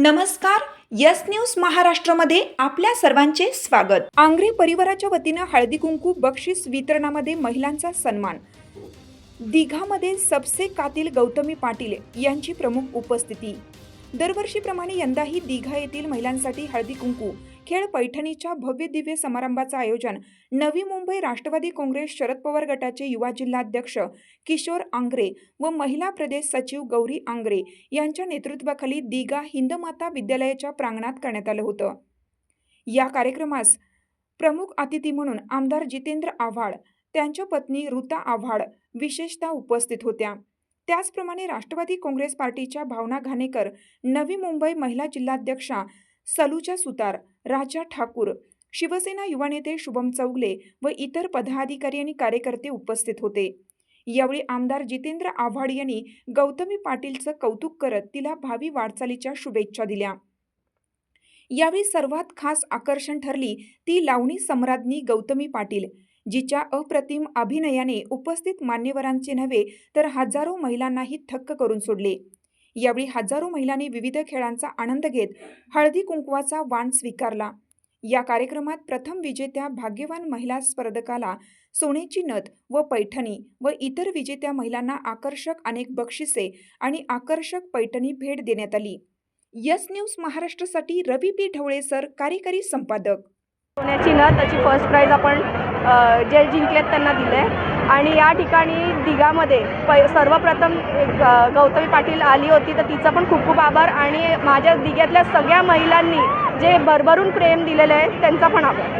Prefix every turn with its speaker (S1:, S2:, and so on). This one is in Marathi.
S1: नमस्कार यस न्यूज महाराष्ट्रामध्ये आपल्या सर्वांचे स्वागत. आंग्रे परिवाराच्या वतीनं हळदी कुंकू बक्षीस वितरणामध्ये महिलांचा सन्मान. दिघामध्ये सबसे कातील गौतमी पाटील यांची प्रमुख उपस्थिती. दरवर्षीप्रमाणे यंदाही दिघा येथील महिलांसाठी हळदी कुंकू. खेळ पैठणीच्या भव्य दिव्य समारंभाचं आयोजन. नवी मुंबई राष्ट्रवादी काँग्रेस शरद पवार गटाचे युवा जिल्हाध्यक्ष किशोर आंग्रे व महिला प्रदेश सचिव गौरी आंग्रे यांच्या नेतृत्वाखाली दिघा हिंदमाता विद्यालयाच्या प्रांगणात करण्यात आलं होतं. या कार्यक्रमास प्रमुख अतिथी म्हणून आमदार जितेंद्र आव्हाड त्यांच्या पत्नी ऋता आव्हाड विशेषतः उपस्थित होत्या. त्याचप्रमाणे राष्ट्रवादी काँग्रेस पार्टीच्या भावना घाणेकर नवी मुंबई महिला जिल्हाध्यक्षा सलूजा सुतार राजा ठाकूर शिवसेना युवा नेते शुभम चौगले व इतर पदाधिकारी आणि कार्यकर्ते उपस्थित होते. यावेळी आमदार जितेंद्र आव्हाड यांनी गौतमी पाटीलचं कौतुक करत तिला भावी वाटचालीच्या शुभेच्छा दिल्या. यावेळी सर्वात खास आकर्षण ठरली ती लावणी सम्राज्ञी गौतमी पाटील जिच्या अप्रतिम अभिनयाने उपस्थित मान्यवरांचे नव्हे तर हजारो महिलांनाही थक्क करून सोडले. यावेळी हजारो महिलांनी विविध खेळांचा आनंद घेत हळदी कुंकवाचा वाण स्वीकारला. या कार्यक्रमात प्रथम विजेत्या भाग्यवान महिला स्पर्धकाला सोन्याची नथ व पैठणी व इतर विजेत्या महिलांना आकर्षक अनेक बक्षिसे आणि आकर्षक पैठणी भेट देण्यात आली. यस न्यूज महाराष्ट्रासाठी रवी पी ढवळे सर कार्यकारी संपादक.
S2: सोन्याची नथ त्याची फर्स्ट प्राईज आपण जे जिंकलेत त्यांना दिलं आहे आणि या ठिकाणी दिघामध्ये प सर्वप्रथम गौतमी पाटील आली होती तर तिचा पण खूप खूप आभार आणि माझ्या दिघ्यातल्या सगळ्या महिलांनी जे भरभरून प्रेम दिलेलं आहे त्यांचा पण आभार.